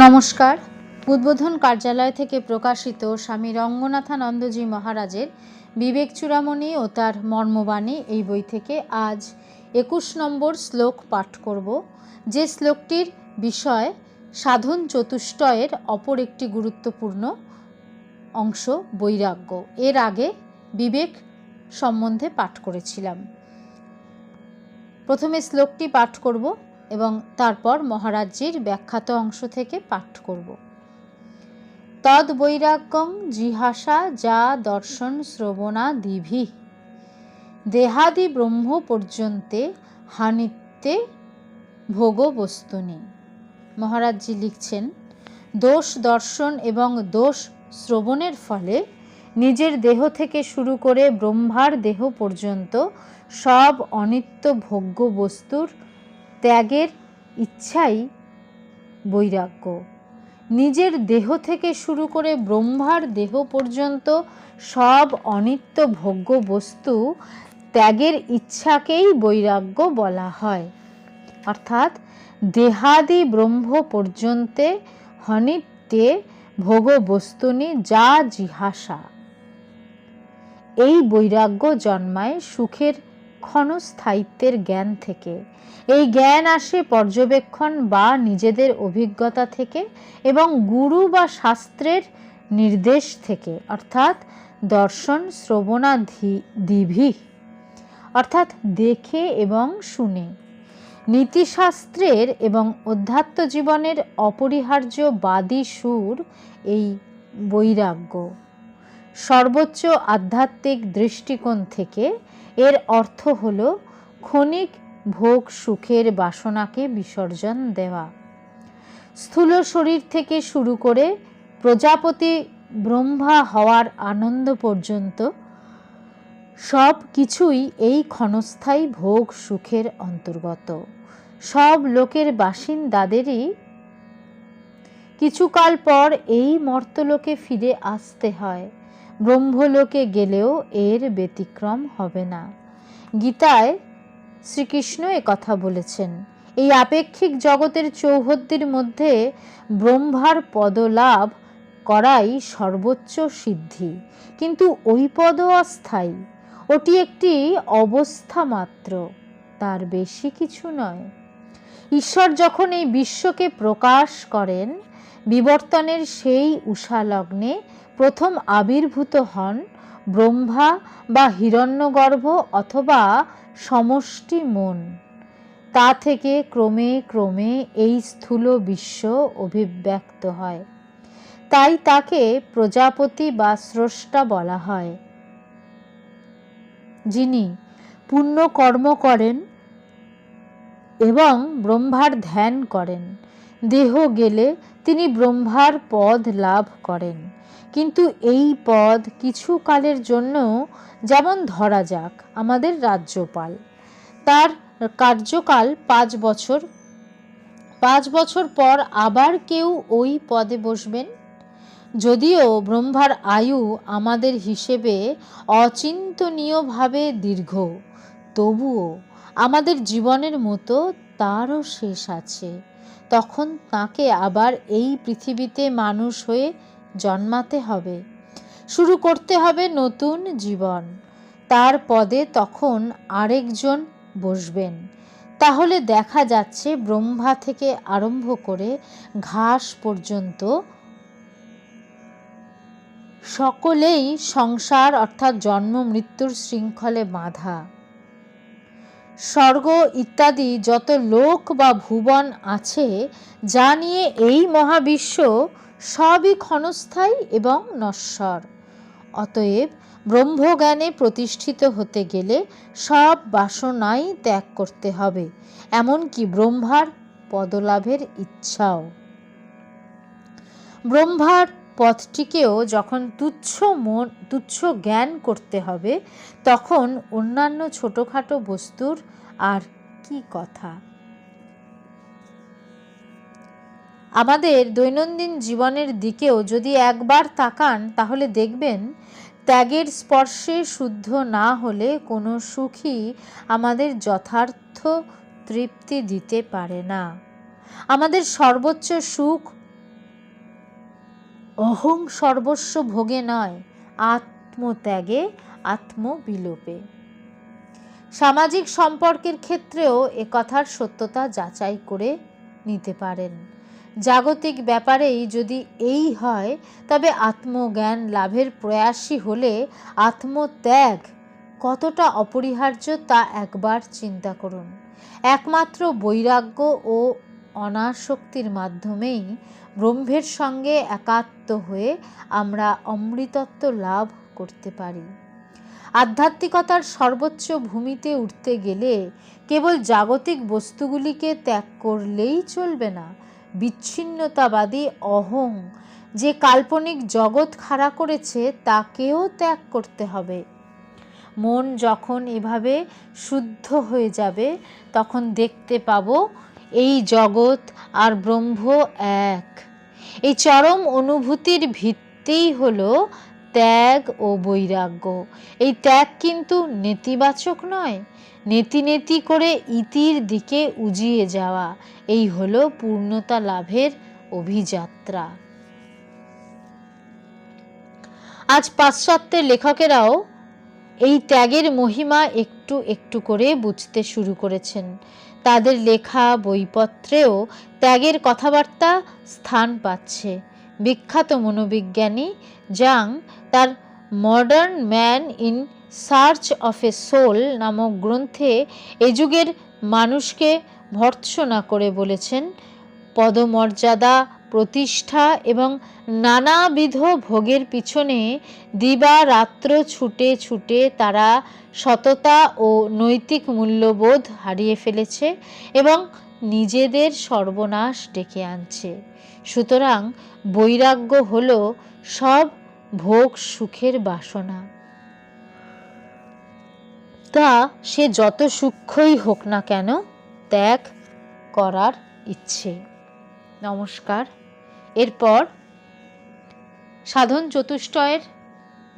নমস্কার। উদ্বোধন কার্যালয় থেকে প্রকাশিত স্বামী রঙ্গনাথানন্দজি মহারাজের বিবেক চূড়ামণি ও তার মর্মবাণী এই বই থেকে আজ একুশ নম্বর শ্লোক পাঠ করব। যে শ্লোকটির বিষয় সাধন চতুষ্টয়ের অপর একটি গুরুত্বপূর্ণ অংশ বৈরাগ্য। এর আগে বিবেক সম্বন্ধে পাঠ করেছিলাম। প্রথমে শ্লোকটি পাঠ করব। এবং তারপর মহারাজ্যের ব্যাখ্যাত অংশ থেকে পাঠ করব। তদ বৈরাগ্যং জিহাসা যা দর্শন শ্রবণা দিভি। দেহাদি ব্রহ্ম পর্যন্তে হানিত্যে ভোগ বস্তুনি মহারাজজি লিখছেন, দোষ দর্শন এবং দোষ শ্রবণের ফলে নিজের দেহ থেকে শুরু করে ব্রহ্মার দেহ পর্যন্ত সব অনিত্য ভোগ্য বস্তুর ত্যাগের ইচ্ছাই বৈরাগ্য। নিজের দেহ থেকে শুরু করে ব্রহ্মার দেহ পর্যন্ত সব অনিত্য ভোগ্য বস্তু ত্যাগের ইচ্ছাকেই বৈরাগ্য বলা হয়। অর্থাৎ দেহাদি ব্রহ্ম পর্যন্তে হনিত্যে ভোগ বস্তুনি যা জিহাসা। এই বৈরাগ্য জন্মায় সুখের ক্ষণস্থায়িত্বের জ্ঞান থেকে। এই জ্ঞান আসে পর্যবেক্ষণ বা নিজেদের অভিজ্ঞতা থেকে এবং গুরু বা শাস্ত্রের নির্দেশ থেকে, অর্থাৎ দর্শন শ্রবণাধি, দিভি, অর্থাৎ দেখে এবং শুনে। নীতিশাস্ত্রের এবং অধ্যাত্ম জীবনের অপরিহার্য বাদী সুর এই বৈরাগ্য। সর্বোচ্চ আধ্যাত্মিক দৃষ্টিকোণ থেকে এর অর্থ হল ক্ষণিক ভোগ সুখের বাসনাকে বিসর্জন দেওয়া। স্থূল শরীর থেকে শুরু করে প্রজাপতি ব্রহ্মা হওয়ার আনন্দ পর্যন্ত সব কিছুই এই ক্ষণস্থায়ী ভোগ সুখের অন্তর্গত। সব লোকের বাসিন্দাদেরই কিছুকাল পর এই মর্তলোকে ফিরে আসতে হয়। ব্রহ্মলোকে গেলেও এর ব্যতিক্রম হবে না। গীতায় শ্রীকৃষ্ণ কথা বলেছেন, এই আপেক্ষিক জগতের চৌহদ্দির মধ্যে ব্রহ্মার পদলাভ করাই সর্বোচ্চ সিদ্ধি। কিন্তু ওই পদ অস্থায়ী, ওটি একটি অবস্থা মাত্র, তার বেশি কিছু নয়। ঈশ্বর যখন এই বিশ্বকে প্রকাশ করেন, বিবর্তনের সেই উষালগ্নে প্রথম আবির্ভূত হন ব্রহ্মা বা হিরণ্যগর্ভ অথবা সমষ্টি মন। তা থেকে ক্রমে ক্রমে এই স্থূল বিশ্ব অভিব্যক্ত হয়। তাই তাকে প্রজাপতি বা স্রষ্টা বলা হয়। যিনি পুণ্য কর্ম করেন এবং ব্রহ্মার ধ্যান করেন। দেহ গেলে তিনি ব্রহ্মার পদ লাভ করেন। কিন্তু এই পদ কিছু কালের জন্য যেমন ধরা যাক আমাদের রাজ্যপাল। তার কার্যকাল পাঁচ বছর। পাঁচ বছর পর আবার কেউ ওই পদে বসবেন? যদিও ব্রহ্মার আয়ু আমাদের হিসেবে অচিন্তনীয়ভাবে দীর্ঘ, তবুও আমাদের জীবনের মতো তারও শেষ আছে। তখন তাকে আবার এই পৃথিবীতে মানুষ হয়ে জন্মাতে হবে। শুরু করতে হবে নতুন জীবন। তার পদে তখন আরেকজন বসবেন। তাহলে দেখা যাচ্ছে ব্রহ্মা থেকে আরম্ভ করে ঘাস পর্যন্ত সকলেই সংসার অর্থাৎ জন্ম, মৃত্যুর শৃঙ্খলে বাঁধা। স্বর্গ ইত্যাদি যত লোক বা ভুবন আছে, যা নিয়ে এই মহাবিশ্ব সবই ক্ষণস্থায়ী এবং নশ্বর। অতএব ব্রহ্মজ্ঞানে প্রতিষ্ঠিত হতে গেলে সব বাসনাই ত্যাগ করতে হবে, এমনকি ব্রহ্মার পদলাভের ইচ্ছাও। ব্রহ্মার পথটিকেও যখন তুচ্ছ মন, তুচ্ছ জ্ঞান করতে হবে, তখন অন্যান্য ছোটোখাটো বস্তুর আর কি কথা? আমাদের দৈনন্দিন জীবনের দিকেও যদি একবার তাকান, তাহলে দেখবেন ত্যাগের স্পর্শে শুদ্ধ না হলে কোনো সুখই আমাদের যথার্থ তৃপ্তি দিতে পারে না। আমাদের সর্বোচ্চ সুখ অহং সর্বস্ব ভোগে নয়, আত্মত্যাগে, আত্মবিলোপে। সামাজিক সম্পর্কের ক্ষেত্রেও এ কথার সত্যতা যাচাই করে নিতে পারেন। জাগতিক ব্যাপারেই যদি এই হয়, তবে আত্মজ্ঞান লাভের প্রয়াসী হলে আত্মত্যাগ কতটা অপরিহার্য তা একবার চিন্তা করুন। একমাত্র বৈরাগ্য ও অনাসক্তির মাধ্যমেই ব্রহ্মের সঙ্গে একাত্ম হয়ে আমরা অমৃতত্ব লাভ করতে পারি। আধ্যাত্মিকতার সর্বোচ্চ ভূমিতে উঠতে গেলে কেবল জাগতিক বস্তুগুলিকে ত্যাগ করলেই চলবে না। বিচ্ছিন্নতাবাদী অহং যে কাল্পনিক জগৎ খাড়া করেছে, তাকেও ত্যাগ করতে হবে। মন যখন এভাবে শুদ্ধ হয়ে যাবে, তখন দেখতে পাবো এই জগৎ আর ব্রহ্ম এক। এই চরম অনুভূতির ভিত্তিই হলো ত্যাগ ও বৈরাগ্য। এই ত্যাগ কিন্তু নেতিবাচক নয় নেতি নেতি করে ইতির দিকে উজিয়ে যাওয়া। এই হলো পূর্ণতা লাভের অভিযাত্রা। আজ পাশ্চাত্যের লেখকেরাও এই ত্যাগের মহিমা একটু একটু করে বুঝতে শুরু করেছেন। তাদের লেখা, বইপত্রেও ত্যাগের কথাবার্তা স্থান পাচ্ছে। বিখ্যাত মনোবিজ্ঞানী জাং তার modern man in search of a soul নামক গ্রন্থে এ যুগের মানুষকে ভর্ৎসনা করে বলেছেন পদমর্যাদা, প্রতিষ্ঠা এবং নানাবিধ ভোগের পিছনে দিবা রাত্র ছুটে ছুটে তারা সততা ও নৈতিক মূল্যবোধ হারিয়ে ফেলেছে এবং নিজেদের সর্বনাশ ডেকে আনছে। সুতরাং বৈরাগ্য হল সব ভোগ সুখের বাসনা। তা সে যত সূক্ষ্মই হোক না কেন ত্যাগ করার ইচ্ছে। নমস্কার। এরপর সাধন চতুষ্টয়ের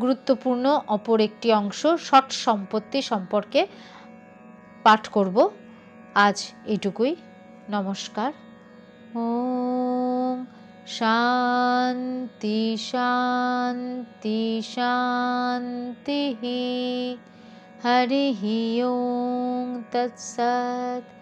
গুরুত্বপূর্ণ অপর একটি অংশ ষট সম্পত্তি সম্পর্কে পাঠ করব। আজ এটুকুই। নমস্কার। ওম শান্তি শান্তি শান্তি। হরি ওম তৎসৎ।